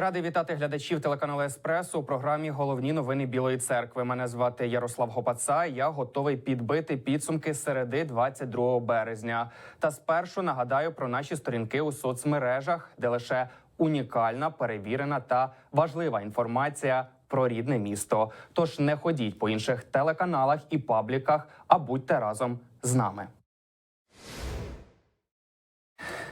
Радий вітати глядачів телеканалу Еспресо у програмі Головні новини Білої церкви. Мене звати Ярослав Гопаца. Я готовий підбити підсумки середи 22 березня. Та спершу нагадаю про наші сторінки у соцмережах, де лише унікальна, перевірена та важлива інформація про рідне місто. Тож не ходіть по інших телеканалах і пабліках, а будьте разом з нами.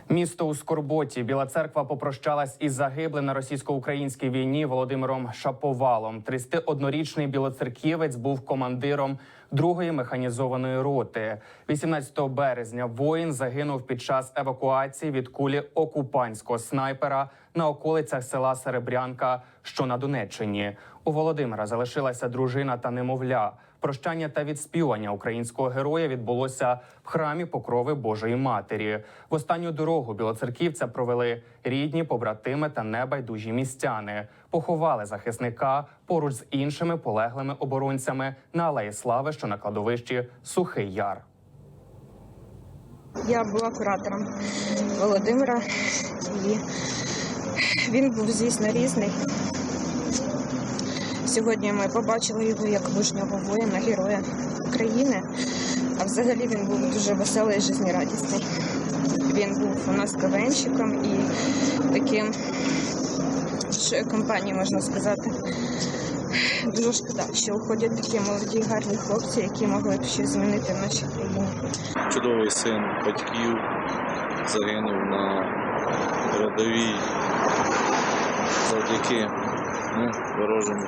Місто у Скорботі Біла церква попрощалась із загиблим на російсько-українській війні Володимиром Шаповалом. 31-річний білоцерківець був командиром другої механізованої роти. 18 березня воїн загинув під час евакуації від кулі окупантського снайпера на околицях села Серебрянка, що на Донеччині. У Володимира залишилася дружина та немовля. Прощання та відспівання українського героя відбулося в храмі Покрови Божої Матері. В останню дорогу білоцерківця провели рідні, побратими та небайдужі містяни. Поховали захисника поруч з іншими полеглими оборонцями на Алеї Слави, що на кладовищі Сухий Яр. Я була куратором Володимира, і він був, звісно, різний. Сьогодні ми побачили його як мужнього воїна, героя України. А взагалі він був дуже веселий і жизнерадісний. Він був у нас КВНщиком і таким душою компанії, можна сказати. Дуже шкода, що уходять такі молоді, гарні хлопці, які могли б щось змінити в нашій країні. чудовий син батьків загинув на передовій завдяки ну, ворожому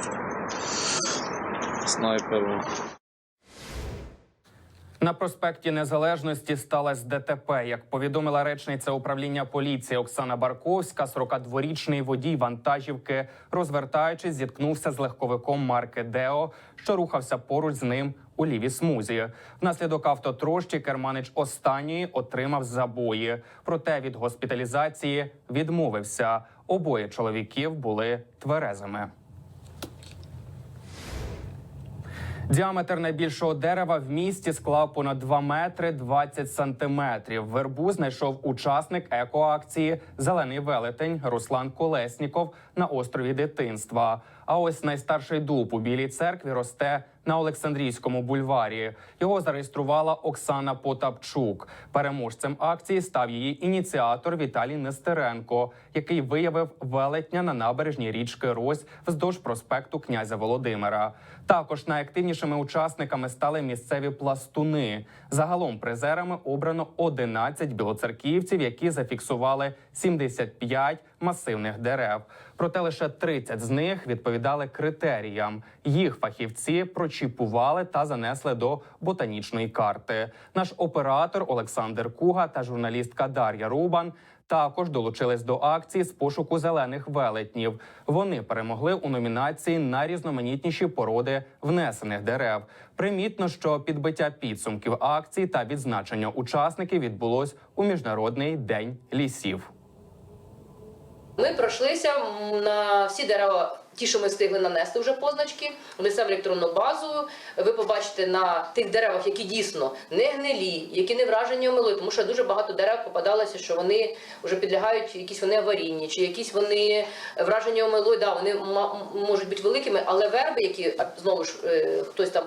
снайперу. На проспекті Незалежності сталося ДТП. Як повідомила речниця управління поліції Оксана Барковська, 42-річний водій вантажівки, розвертаючись, зіткнувся з легковиком марки Део, що рухався поруч з ним у лівій смузі. Внаслідок автотрощі керманич останньої отримав забої. Проте від госпіталізації відмовився. Обоє чоловіків були тверезими. Діаметр найбільшого дерева в місті склав понад 2 метри 20 сантиметрів. Вербу знайшов учасник екоакції Зелений велетень Руслан Колесніков на острові дитинства. А ось найстарший дуб у білій церкві росте на Олександрійському бульварі. Його зареєструвала Оксана Потапчук. Переможцем акції став її ініціатор Віталій Нестеренко, який виявив велетня на набережній річки Рось вздовж проспекту князя Володимира. Також найактивнішими учасниками стали місцеві пластуни. Загалом призерами обрано 11 білоцерківців, які зафіксували 75 масивних дерев. Проте лише 30 з них відповідали критеріям. Їх фахівці прочіпували та занесли до ботанічної карти. Наш оператор Олександр Куга та журналістка Дар'я Рубан також долучились до акції з пошуку зелених велетнів. Вони перемогли у номінації найрізноманітніші породи внесених дерев. Примітно, що підбиття підсумків акції та відзначення учасників відбулось у міжнародний день лісів. Ми пройшлися на всі дерева, ті, що ми встигли нанести вже позначки, внесемо електронну базу. Ви побачите на тих деревах, які дійсно не гнилі, які не вражені омилою, тому що дуже багато дерев попадалося, що вони вже підлягають якісь вони аварійні, чи якісь вони вражені омилою. Да, вони можуть бути великими, але верби, які знову ж е, хтось там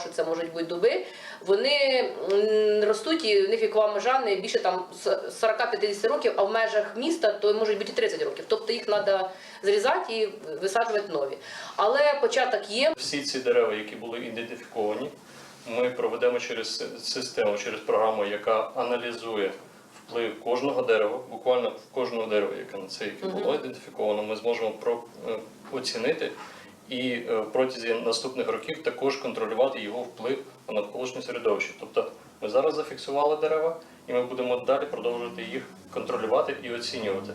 що це можуть бути дуби, вони ростуть і в них вікова межа не більше там с- 40-50 років, а в межах міста то можуть бути і 30 років. Тобто їх треба зрізати і висаджувати нові. Але початок є. Всі ці дерева, які були ідентифіковані, ми проведемо через систему, через програму, яка аналізує вплив кожного дерева, буквально кожного дерева, яке на це яке було ідентифіковано, ми зможемо про, е, оцінити і е, протязі наступних років також контролювати його вплив на навколишнє середовище. Тобто ми зараз зафіксували дерева, і ми будемо далі продовжувати їх контролювати і оцінювати.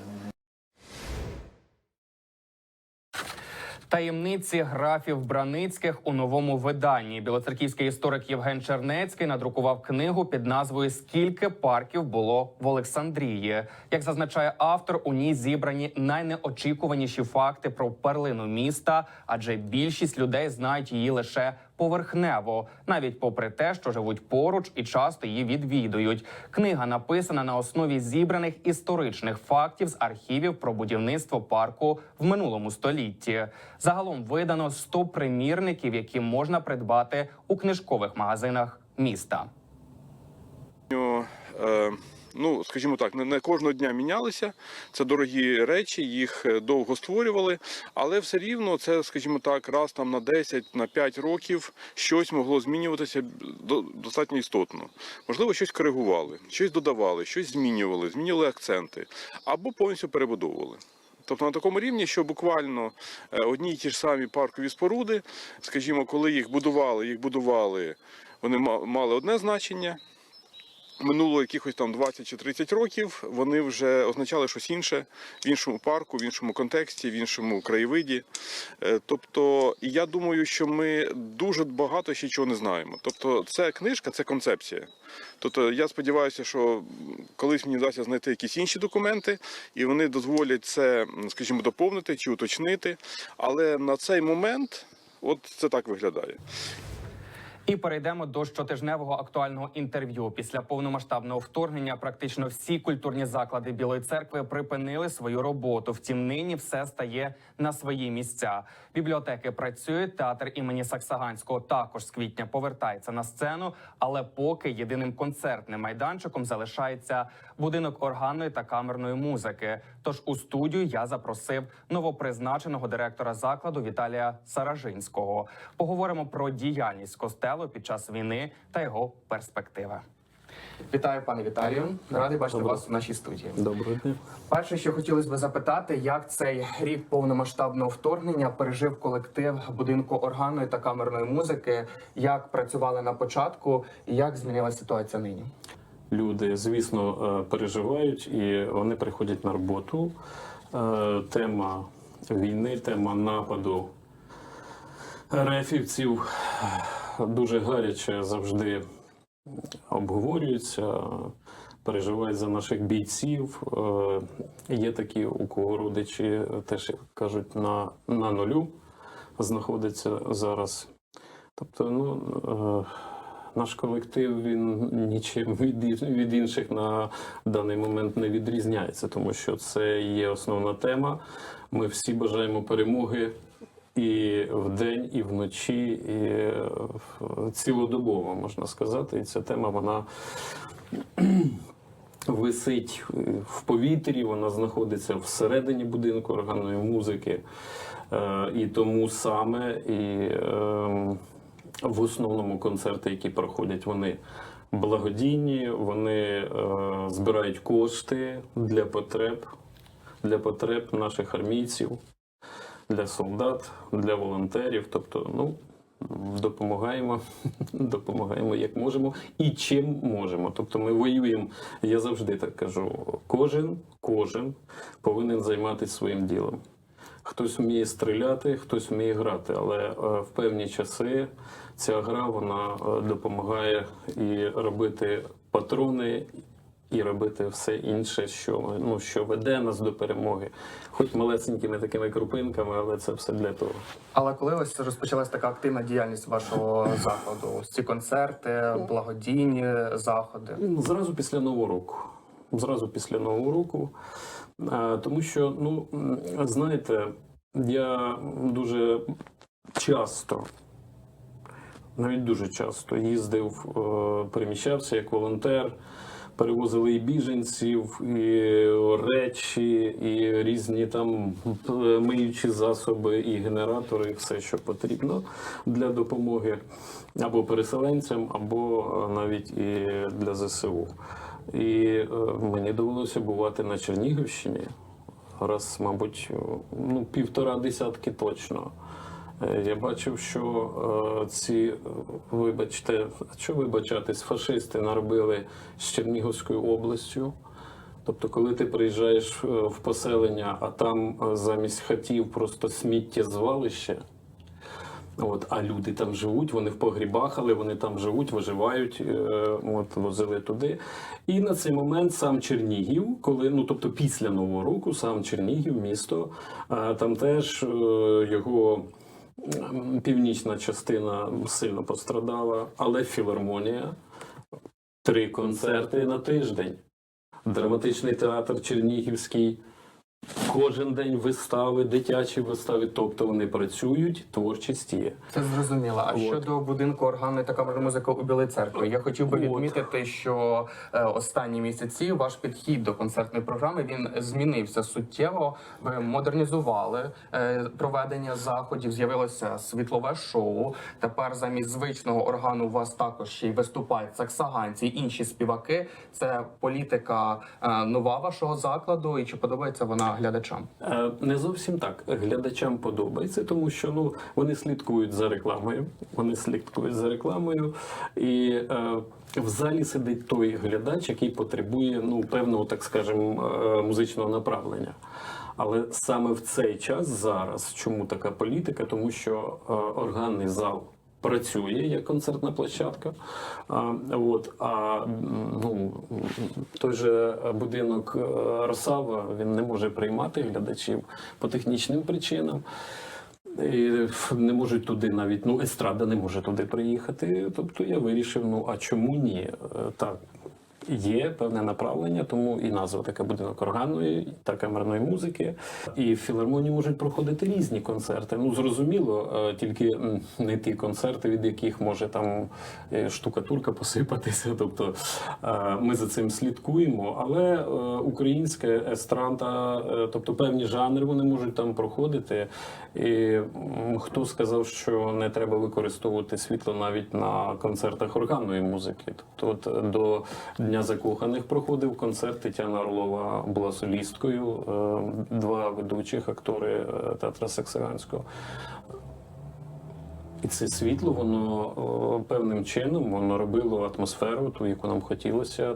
Таємниці графів Браницьких у новому виданні. Білоцерківський історик Євген Чернецький надрукував книгу під назвою Скільки парків було в Олександрії. Як зазначає автор, у ній зібрані найнеочікуваніші факти про перлину міста, адже більшість людей знають її лише поверхнево, навіть попри те, що живуть поруч і часто її відвідують. Книга написана на основі зібраних історичних фактів з архівів про будівництво парку в минулому столітті. Загалом видано 100 примірників, які можна придбати у книжкових магазинах міста. Ну, скажімо так, не, кожного дня мінялися. Це дорогі речі, їх е, довго створювали, але все рівно це, скажімо так, раз там на 10, на 5 років щось могло змінюватися до- достатньо істотно. Можливо, щось коригували, щось додавали, щось змінювали, змінювали акценти або повністю перебудовували. Тобто на такому рівні, що буквально е, одні й ті ж самі паркові споруди, скажімо, коли їх будували, їх будували, вони ма- мали одне значення, минуло якихось там 20 чи 30 років, вони вже означали щось інше в іншому парку, в іншому контексті, в іншому краєвиді. Е, Тобто, я думаю, що ми дуже багато ще чого не знаємо. Тобто, це книжка, це концепція. Тобто, я сподіваюся, що колись мені вдасться знайти якісь інші документи, і вони дозволять це, скажімо, доповнити чи уточнити. Але на цей момент, от це так виглядає. І перейдемо до щотижневого актуального інтерв'ю. Після повномасштабного вторгнення практично всі культурні заклади Білої церкви припинили свою роботу. Втім, нині все стає на свої місця. Бібліотеки працюють. Театр імені Саксаганського також з квітня повертається на сцену, але поки єдиним концертним майданчиком залишається будинок органної та камерної музики. Тож у студію я запросив новопризначеного директора закладу Віталія Саражинського. Поговоримо про діяльність костелу під час війни та його перспективи. Вітаю, пане Віталію. Радий бачити вас в нашій студії. Доброго дня. Перше, що хотілося б запитати, як цей рік повномасштабного вторгнення пережив колектив будинку органної та камерної музики, як працювали на початку, і як змінилася ситуація нині? Люди, звісно, е, переживають і вони приходять на роботу. Е, Тема війни, тема нападу рефівців дуже гаряче завжди обговорюється. Переживають за наших бійців. Е, Є такі, у кого родичі теж кажуть на, на нулю знаходяться зараз. Тобто, ну. Е, наш колектив він нічим від, від інших на даний момент не відрізняється, тому що це є основна тема. Ми всі бажаємо перемоги і вдень, і вночі, і е, цілодобово можна сказати. І ця тема вона висить в повітрі, вона знаходиться всередині будинку органної музики. Е, І тому саме і ем, в основному концерти, які проходять, вони благодійні, вони е, збирають кошти для потреб, для потреб наших армійців, для солдат, для волонтерів. Тобто, ну. Допомагаємо, допомагаємо як можемо і чим можемо. Тобто ми воюємо. Я завжди так кажу: кожен, кожен повинен займатися своїм ділом. Хтось вміє стріляти, хтось вміє грати, але е, в певні часи ця гра вона е, допомагає і робити патрони, і робити все інше, що, ну, що веде нас до перемоги. Хоч малесенькими такими крупинками, але це все для того. Але коли ось розпочалась така активна діяльність вашого ось ці концерти, благодійні заходи. Ну, Зразу після Нового року. Зразу після Нового року. Тому що, ну, знаєте, я дуже часто, навіть дуже часто їздив, е, переміщався як волонтер. Перевозили і біженців, і речі, і різні там е, миючі засоби, і генератори, і все, що потрібно для допомоги або переселенцям, або е, навіть і для ЗСУ. І е, мені довелося бувати на Чернігівщині раз, мабуть, ну, півтора десятки точно. Е, Я бачив, що е, ці, вибачте, що вибачатись, фашисти наробили з Чернігівською областю. Тобто, коли ти приїжджаєш в поселення, а там замість хатів просто сміттєзвалище, От, а люди там живуть, вони в погрібах, але вони там живуть, виживають, е, от, возили туди. І на цей момент сам Чернігів, коли, ну тобто після Нового року, сам Чернігів, місто, е, там теж е, його Північна частина сильно пострадала, але філармонія три концерти на тиждень. Драматичний театр Чернігівський. Кожен день вистави, дитячі вистави, тобто вони працюють, творчість є. Це зрозуміло. А От. щодо будинку органної та камерної музики у Білій церкві, я хотів би От. відмітити, що е, останні місяці ваш підхід до концертної програми він змінився суттєво. Ви модернізували е, проведення заходів. З'явилося світлове шоу. Тепер замість звичного органу у вас також ще й виступають саксаганці, інші співаки. Це політика е, нова вашого закладу. І чи подобається вона глядачам? Е, Не зовсім так. Глядачам подобається, тому що ну вони слідкують за рекламою. Вони слідкують за рекламою, і е, в залі сидить той глядач, який потребує ну певного, так скажемо, е, музичного направлення. Але саме в цей час зараз чому така політика? Тому що е, органний зал. Працює як концертна площадка. А, от, а ну, той же будинок е, Росава він не може приймати глядачів по технічним причинам. І не можуть туди навіть, ну, естрада не може туди приїхати. Тобто я вирішив, ну а чому ні? Е, Так, є певне направлення, тому і назва така будинок органної та камерної музики. І в філармонії можуть проходити різні концерти. Ну зрозуміло, е, тільки не ті концерти, від яких може там е, штукатурка посипатися. Тобто е, ми за цим слідкуємо. Але українська естрада, е, тобто певні жанри вони можуть там проходити. І хто сказав, що не треба використовувати світло навіть на концертах органної музики? Тобто, от до Дня закоханих проходив концерт. Тетяна Орлова була солісткою, е, два ведучих актори е, театра Саксаганського. І це світло, воно певним чином воно робило атмосферу, ту, яку нам хотілося. Е,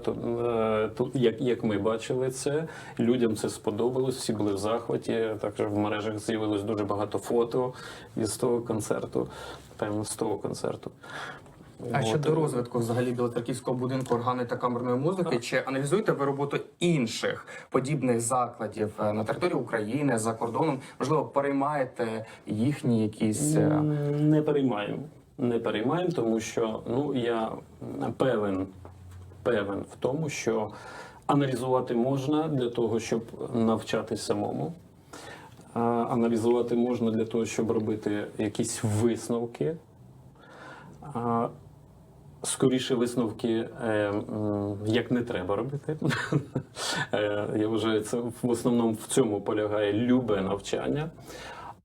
то, як, як ми бачили це, людям це сподобалось, всі були в захваті. Також в мережах з'явилось дуже багато фото із того концерту, певно, з того концерту. А щодо розвитку взагалі Білоцерківського будинку органи та камерної музики, чи аналізуєте ви роботу інших подібних закладів е, на території України за кордоном? Можливо, переймаєте їхні якісь е, Не переймаємо. Не переймаємо, тому що ну я певен, певен в тому, що аналізувати можна для того, щоб навчатись самому. Аналізувати можна для того, щоб робити якісь висновки. Скоріше висновки, е, як не треба робити. Е, Я вважаю, це в основному в цьому полягає любе навчання.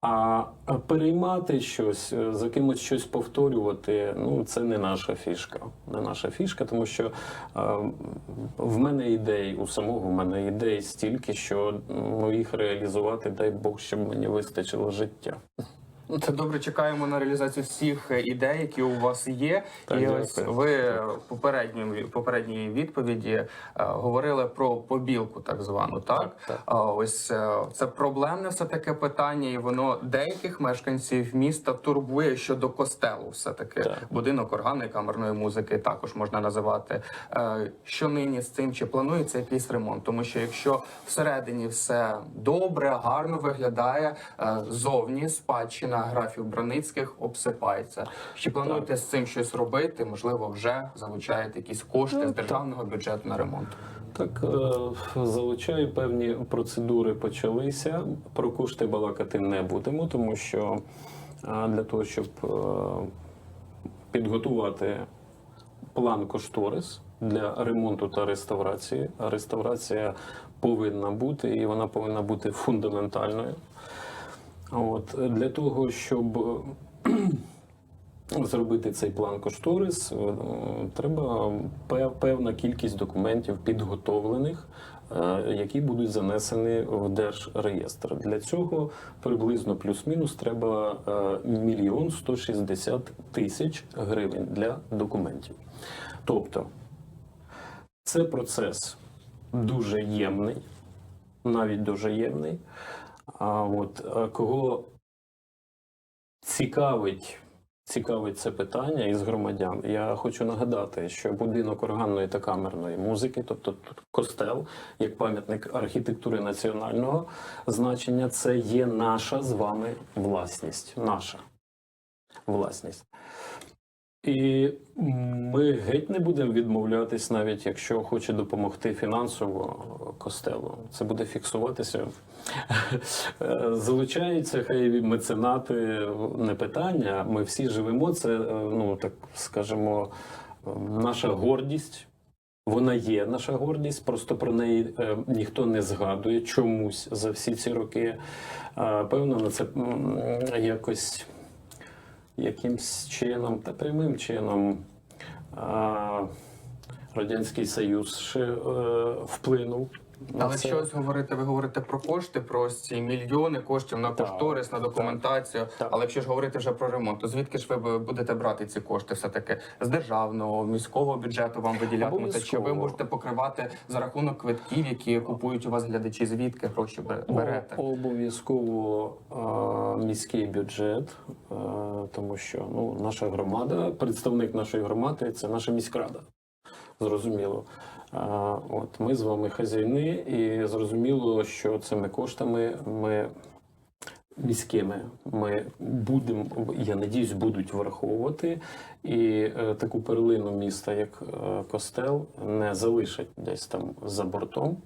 А переймати щось, е, за кимось щось повторювати, ну це не наша фішка. Не наша фішка, тому що в мене ідей, у самого в мене ідей стільки, що ну, їх реалізувати, дай Бог, щоб мені вистачило життя. Ну, Це добре. Чекаємо на реалізацію всіх е, ідей, які у вас є. Так, і дякую. ось ви в попередньому попередній відповіді е, говорили про побілку, так звану. Так, Так, так. Ось е, це проблемне все таке питання, і воно деяких мешканців міста турбує щодо костелу. Все таки Так. будинок органної камерної музики також можна називати. Е, Що нині з цим чи планується якийсь ремонт? Тому що якщо всередині все добре, гарно виглядає, е, зовні спадщина графів Браницьких обсипається. Чи плануєте з цим щось робити? Можливо, вже залучаєте якісь кошти з державного бюджету на ремонт? Так, е, залучаю певні процедури почалися. Про кошти балакати не будемо, тому що е, для того, щоб е, підготувати план кошторис для ремонту та реставрації, реставрація повинна бути і вона повинна бути фундаментальною. От для того, щоб зробити цей план кошторис, е, треба певна кількість документів підготовлених, е, які будуть занесені в держреєстр. Для цього приблизно плюс-мінус треба е, мільйон 160 тисяч гривень для документів. Тобто це процес дуже ємний, навіть дуже ємний. А от е, кого цікавить, цікавить це питання із громадян, я хочу нагадати, що будинок органної та камерної музики, тобто тут костел, як пам'ятник архітектури національного значення, це є наша з вами власність. Наша. власність. І ми геть не будемо відмовлятись, навіть якщо хоче допомогти фінансово костелу. Це буде фіксуватися. Залучаються хай меценати не питання. Ми всі живемо. Це, ну так скажемо, наша гордість. Вона є наша гордість, просто про неї е, ніхто не згадує чомусь за всі ці роки. Певно, на це якось якимсь чином та прямим чином Радянський Союз ще е, вплинув. Але це. щось говорите, ви говорите про кошти, про ось ці мільйони коштів на кошторис, на документацію. так. Але якщо ж говорити вже про ремонт, то звідки ж ви будете брати ці кошти? Все таки з державного міського бюджету вам виділятимете? Чи ви можете покривати за рахунок квитків, які купують у вас глядачі? Звідки гроші бе- берете? Обов'язково міський бюджет, е, тому що ну, наша громада, представник нашої громади це наша міськрада. Зрозуміло. Е, От ми з вами хазяїни, і зрозуміло, що цими коштами ми міськими ми будемо, я надіюсь, будуть враховувати і е, таку перлину міста, як е, Костел, не залишать десь там за бортом.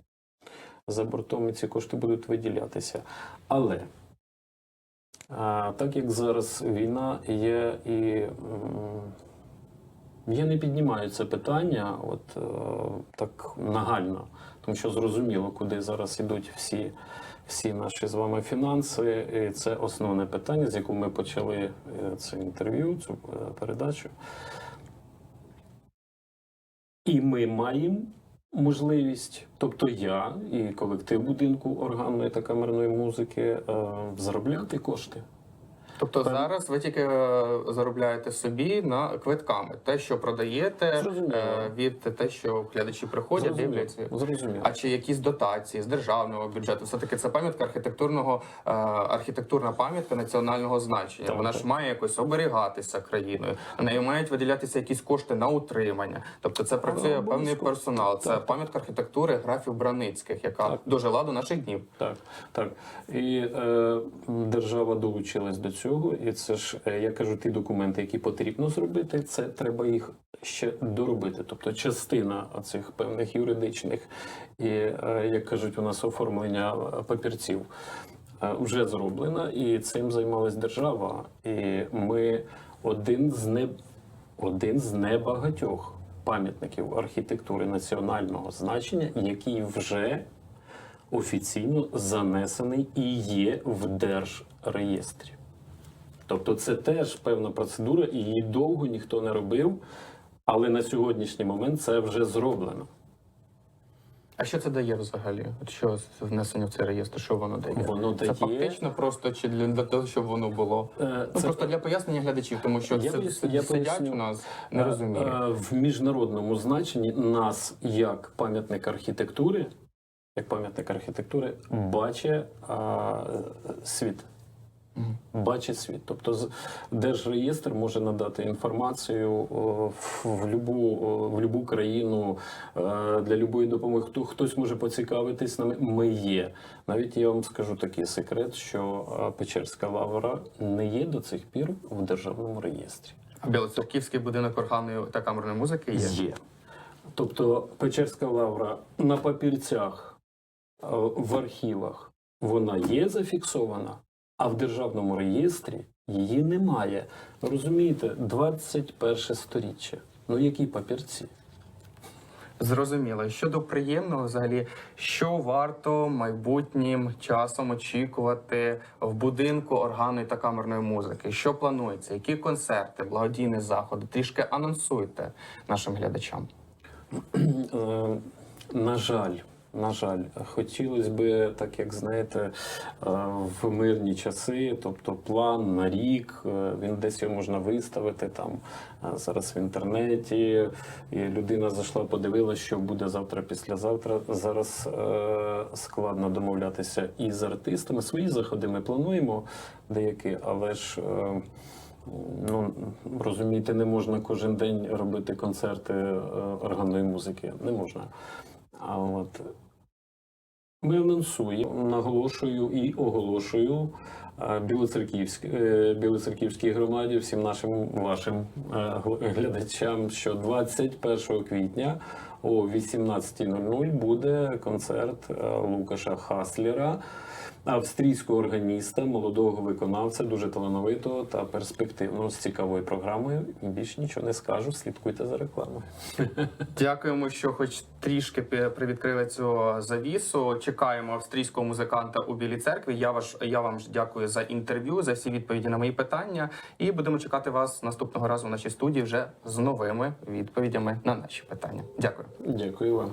За бортом і ці кошти будуть виділятися. Але так як зараз війна є і я не піднімаю це питання от е, так нагально, тому що зрозуміло, куди зараз ідуть всі, всі наші з вами фінанси. І це основне питання, з якого ми почали е, це інтерв'ю, цю е, передачу. І ми маємо можливість, тобто я і колектив будинку органної та камерної музики, е, заробляти кошти. Тобто зараз ви тільки е, заробляєте собі на квитками, те, що продаєте е, від те, що глядачі приходять, Зрозуміло. дивляться. Зрозуміло. А чи якісь дотації з державного бюджету? Все таки це пам'ятка архітектурного е, архітектурна пам'ятка національного значення. Так, Вона так. ж має якось оберігатися країною. На неї мають виділятися якісь кошти на утримання. Тобто це працює певний обов'язково. персонал. Це Так. пам'ятка архітектури графів Браницьких, яка Так. дожила до наших днів. Так, так. І е, держава долучилась до цього, і це ж е, я кажу, ті документи, які потрібно зробити, це треба їх ще доробити. Тобто частина цих певних юридичних і, е, як кажуть, у нас оформлення е, папірців. Вже зроблена, і цим займалась держава. І ми один з не один з небагатьох пам'ятників архітектури національного значення, який вже офіційно занесений і є в держреєстрі. Тобто це теж певна процедура, і її довго ніхто не робив, але на сьогоднішній момент це вже зроблено. А що це дає взагалі? От що внесення в цей реєстр? Що воно дає? Воно Це дає- фактично просто чи для, для того, щоб воно було? Е, Ну просто для пояснення глядачів, тому що Я це, поясню- це я сидять поясню. у нас не розуміють. Е, е, В міжнародному значенні нас як пам'ятник архітектури, як пам'ятник архітектури, бачить а, світ. Бачить світ. Тобто з- Держреєстр може надати інформацію в, в, любу, в любу країну е, для любої допомоги. Хто хтось може поцікавитись нами. Ми є. Навіть я вам скажу такий секрет, що е, Печерська лавра не є до цих пір в державному реєстрі. А Білоцерківський будинок органної та камерної музики є. Є. Тобто Печерська лавра на папірцях е, в архівах вона є зафіксована, а в державному реєстрі її немає. Розумієте, 21 сторіччя. Ну які папірці? Зрозуміло. Щодо приємного, взагалі, що варто майбутнім часом очікувати в будинку органної та камерної музики? Що планується? Які концерти, благодійні заходи? Трішки анонсуйте нашим глядачам. Е, На жаль, на жаль, хотілося би, так як знаєте, е, в мирні часи, тобто план на рік, е, він десь його можна виставити там е, зараз в інтернеті. І людина зайшла, подивилася, що буде завтра, післязавтра. Зараз складно домовлятися і з артистами. Свої заходи ми плануємо деякі, але ж. Ну, розумієте, не можна кожен день робити концерти органної музики. Не можна. А от ми анонсуємо, наголошую і оголошую білоцерківській Білоцерківськ, е, Білоцерківській громаді, всім нашим вашим е, глядачам, що 21 квітня о 18.00 буде концерт е, Лукаша Хаслера, австрійського органіста, молодого виконавця, дуже талановитого та перспективного з цікавою програмою. І більш нічого не скажу. Слідкуйте за рекламою. Дякуємо, що хоч трішки привідкрили цю завісу. Чекаємо австрійського музиканта у Білій церкві. Я ваш я вам ж дякую за інтерв'ю, за всі відповіді на мої питання. І будемо чекати вас наступного разу в нашій студії вже з новими відповідями на наші питання. Дякую. Дякую вам.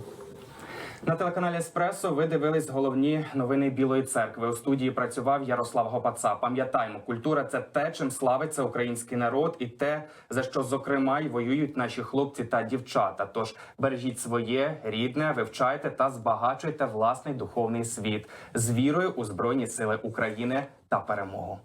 На телеканалі Еспресо ви дивились головні новини Білої церкви. У студії працював Ярослав Гопаца. Пам'ятаємо, культура це те, чим славиться український народ, і те, за що зокрема й воюють наші хлопці та дівчата. Тож бережіть своє рідне, вивчайте та збагачуйте власний духовний світ з вірою у збройні сили України та перемогу.